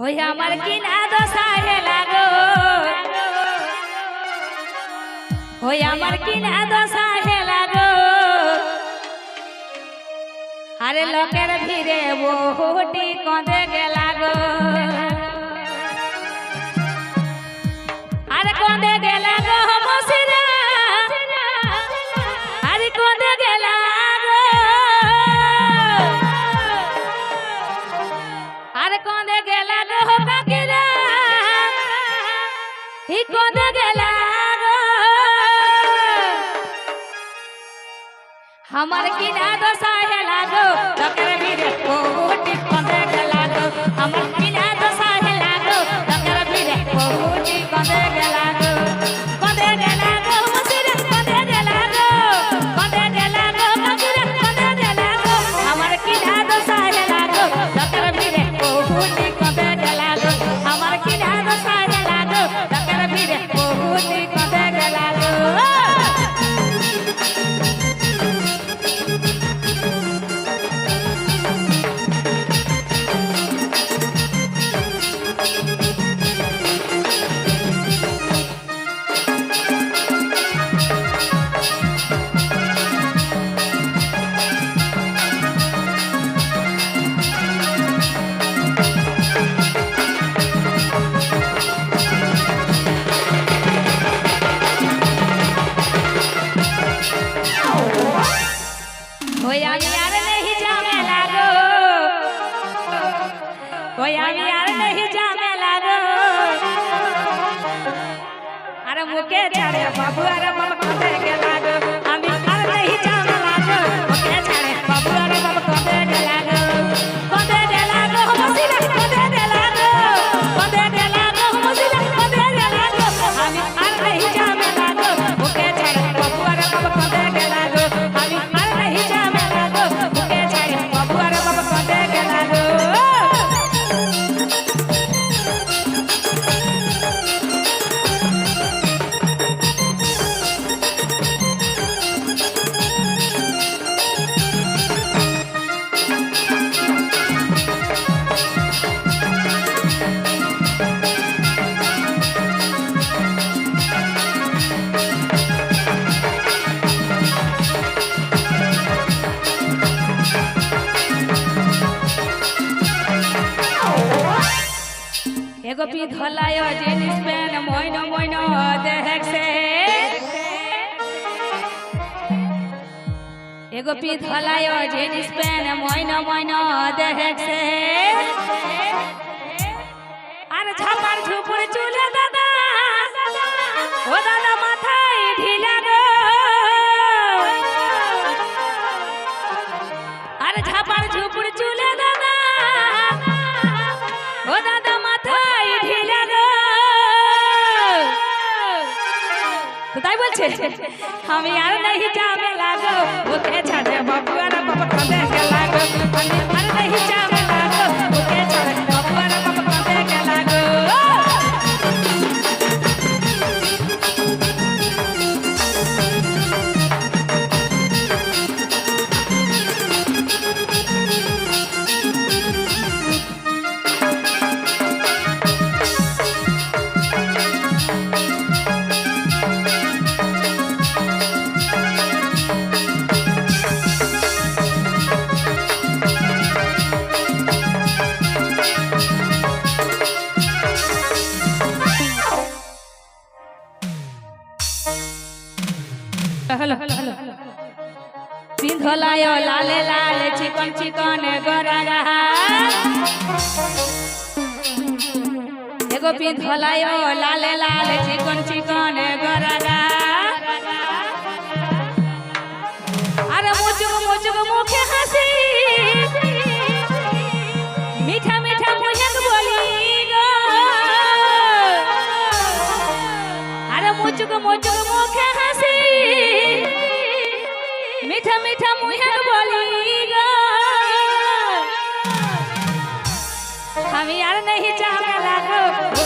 ওই আমার কিনা দশায় লাগো। ওই আমার কিনা দশায় লাগো। আরে লোকের ভিড়ে বহুটি কঁদে গেলাগো আমার কিনা দশা হেলা গো এগো পি ধলায় জিনিস পেন মইন মইন দেখছে এগো পি ধলায় জিনিস পেন মইন মইন দেখছে আর ঝাপার ঝুপুর চুলে দাদা ও দাদা বলছে, আমি আর নেই যাবে লাগো। ওতে ছাড়ে বাবু আর বাবা কাঁদে লাগো আমি আর নেই যাবে ধোলায় লালে লাল, চিকন চিকন গরাগা গোপী ধোলায় লালে লাল, চিকন চিকন গরাগা আরে মুচুক মুচুক মু মিঠা মিঠা মুহের বলি আমি আর নেই চাহা